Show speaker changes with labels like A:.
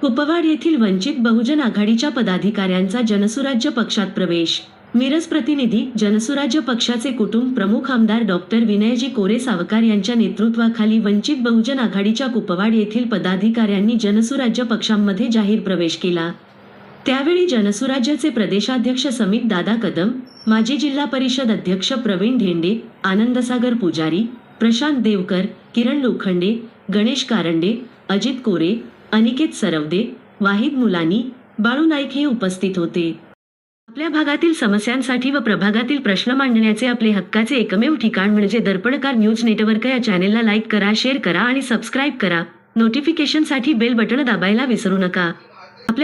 A: कुपवाड येथील वंचित बहुजन आघाडीच्या पदाधिकाऱ्यांचा जनसुराज्य पक्षात प्रवेश. मिरज प्रतिनिधी जनसुराज्य पक्षाचे कुटुंब प्रमुख आमदार डॉक्टर विनयजी कोरे सावकार यांच्या नेतृत्वाखाली वंचित बहुजन आघाडीच्या कुपवाड येथील पदाधिकाऱ्यांनी जनसुराज्य पक्षांमध्ये जाहीर प्रवेश केला. त्यावेळी जनसुराज्याचे प्रदेशाध्यक्ष समित दादा कदम माजी जिल्हा परिषद अध्यक्ष प्रवीण धेंडे आनंदसागर पुजारी प्रशांत देवकर किरण लोखंडे गणेश कारंडे अजित कोरे अनिकेत सरवदे वाहिद मुलानी बाळू नाईक हे उपस्थित होते. आपल्या भागातील समस्यांसाठी व प्रभागातील प्रश्न मांडण्याचे आपले हक्काचे एकमेव ठिकाण म्हणजे दर्पणकार न्यूज नेटवर्क या चॅनेलला लाईक करा शेअर करा आणि सबस्क्राईब करा. नोटिफिकेशनसाठी बेल बटण दाबायला विसरू नका. आपल्या